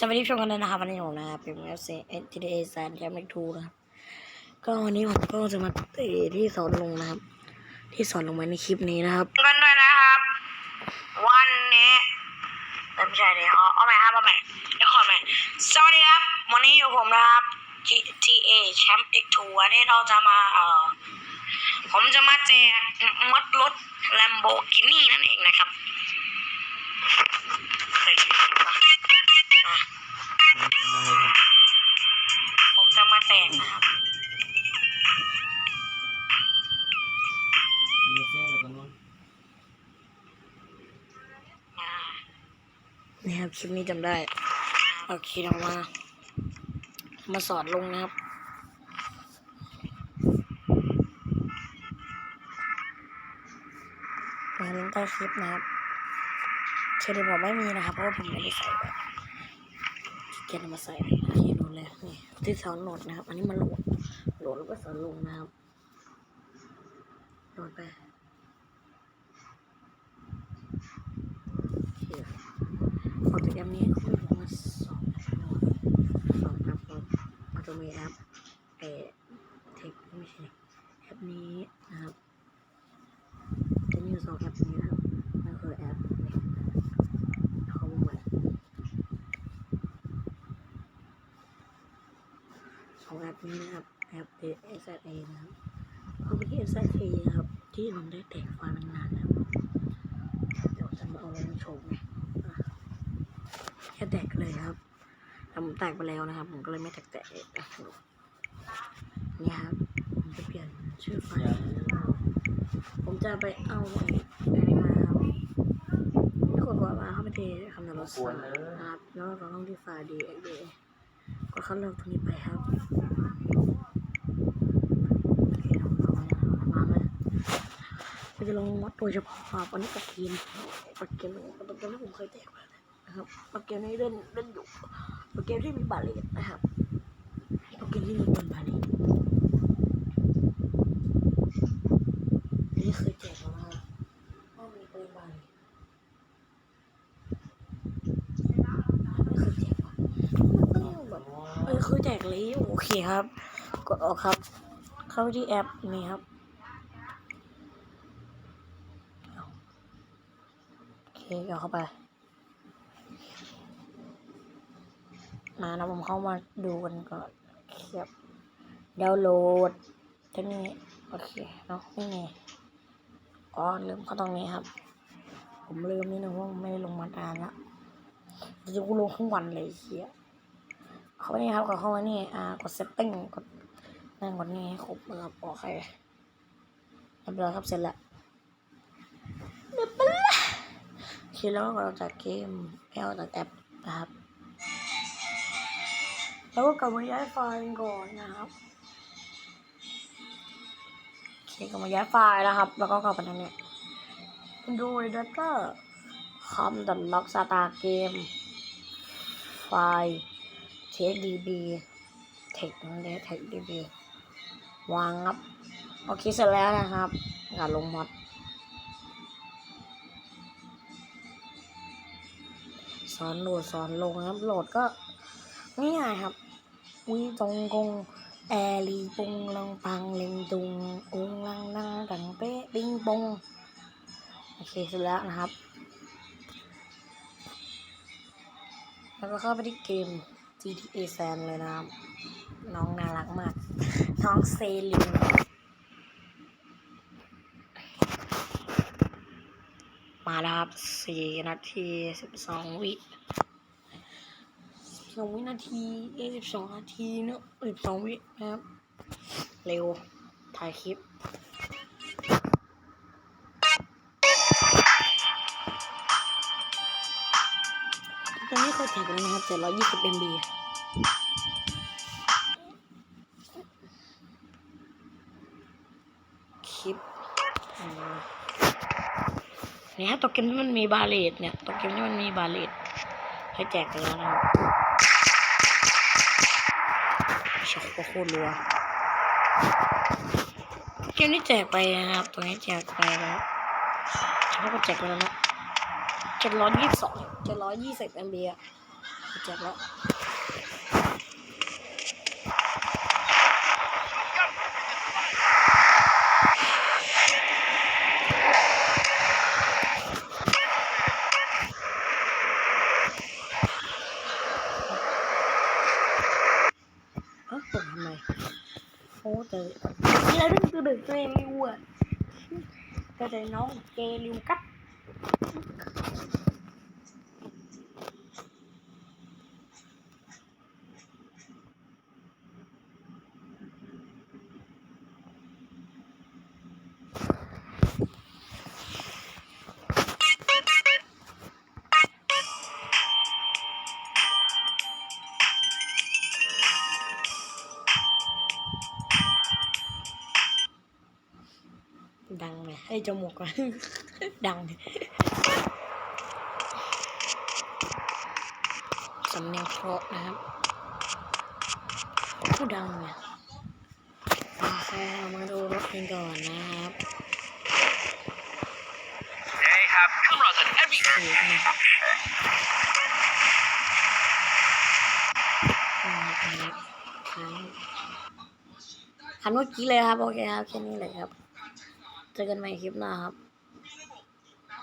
สวัสดีทุกคนเลยนะครับวันนี้ผมนะครับเป็นเอฟซีเอทีเอแซนแคมเมกทูนะครับ ก็วันนี้ผมก็จะมาเตะที่สอนลงนะครับ ที่สอนลงไว้ในคลิปนี้นะครับกันด้วยนะครับ วันนี้เอ้ยไม่ใช่เดี๋ยวเอเอาใหม่ครับเอาใหม่เดี๋ยวขอใหม่สวัสดีครับ วันนี้อยู่ผมนะครับ GTA Champ X2 วันนี้เราจะมาเอ่อผมจะมาแจกมัดรถ Lamborghini นั่นเองนะครับ ค่ะ ผมจะมาแจกนะครับอ่านี่ครับคลิปนี้จำได้ โอเคเรามา มาสอนลงนะครับมาลิงก์ใต้คลิปนะครับเชอรี่บอกไม่มีนะครับ เพราะว่าผมไม่ได้ใส่แบบ แกนมาใส่โอเคโหลดเลยนี่ที่สอนโหลดนะครับ อันนี้มาโหลดโหลดแล้วก็สอนลงนะครับโหลดไปโอเคออกจากแอปนี้ก็ผมมาสอนสอนครับผมมันจะมีแอปเอเทคไม่ใช่แอปนี้นะครับ จะมีอยู่สองแอปนี้นะครับนั่นคือแอปนี่เขาบอกว่าสองแอปนี้นะครับ แอป S A นะครับเขาไปที่ S A นะครับ ที่มันได้แตกฟ้านานๆนะครับเดี๋ยวจะมาเอาลงโชว์ไงอะแค่แตกเลยครับแต่ผมแตกไปแล้วนะครับ ผมก็เลยไม่แตกแตกเองนี่ครับผมจะเปลี่ยนชื่อไฟผมจะไปเอาไอ้อันนี้มาครับที่กดว่ามาเข้าไปเที่คำนวณรถสนะครับแล้วเราต้องที่ไฟล์ DXD กดเข้าเลือกตรงนี้ไปครับโอเคเราเอามาวางเลยเรา จะลงวัดโดยเฉพาะครับอันนี้กับทีมปักเกมปักเกมที่ผมเคยแตกมานะครับปักเกมนี้เล่นเล่นอยู่ปักเกมที่มีบาเลตนะครับปักเกมที่มีบนบาเลตนี่เคยแจกมาว่ามีปืนบาเลียนไม่เคยแจกมันต้อแบบเออเคยแจกเลยโอเคครับ กดออกครับ เข้าที่แอปนี่ครับเอาโอ เคเอาเข้าไป มานะผมเข้ามาดูกันก่อนครับดาวน์โหลดที่นี่โอเคเนาะนี่ไงอ๋อลืมเข้าตรงนี้ครับ ผมลืมนี่นะว่าไม่ได้ลงมานานละจะกูลงทั้งวันเลยเชียเข้าไปนี่ครับกดเข้ามานี่อ่ากด setting กดนั่นกดนี่ให้ครบนะครับโอเคเรียบร้อยครับเสร็จแล้วเรียบร้อย โอเคแล้วก็เราจากเกมไปเอาจากแอปนะครับแล้วก็กลับมาย้ายไฟล์ก่อนนะครับโอเคก็มาย้ายไฟล์นะครับ แล้วก็กลับไปทางเนี้ยดูดัตเตอร์คอมดันล็อกสตาร์เกม ไฟล์ txdb text นั่นเอง txdb วางครับโอเคเสร็จแล้วนะครับงานลงมอด สอนโหลดสอนลงครับ โหลดก็ง่ายๆครับวิตรงกงแอลีปุงลังปังเล็งตุงอุงลังลังดังเป๊ะปิงปงโอเคเสร็จแล้วนะครับ แล้วก็เข้าไปที่เกม GTA San เลยนะครับ น้องน่ารักมาก น้องเซลิน มาแล้วครับสี่นาทีสิบสองวิสองวินาทีเอ้สิบสองนาทีเนอะสิบสองวินะครับ เร็ว ถ่ายคลิปตอนนี้เคยถ่ายไปแล้วนะครับเจ็ดร้อยยี่สิบเอ็มบีคลิปอืม เนี่ยตัวเกมที่มันมีบาเลตเนี่ยตัวเกมที่มันมีบาเลตให้แจกไปแล้วนะครับช็อกโคตรรัวเกมนี้แจกไปนะครับ ตัวนี้แจกไปแล้วฉันก็แจกไปแล้วนะเจ็ดร้อยยี่สิบสองเจ็ดร้อยยี่สิบเอ็มบีอะเจ็บแล้ว เอ้าผมทำไม โอ้แต่นี่เราเรื่องตัวเด็ ดดังไหมให้จมูกก่อนดังสำเนียงเพราะนะครับผู้ดังเนี่ยโอเคเรามาดูรถกันก่อนนะครับ They have cameras at every ถูกนะครับนะครับคันคันเมื่อกี้เลยครับ โอเคครับ แค่นี้เลยครับ เจอกันใหม่คลิปหน้าครับ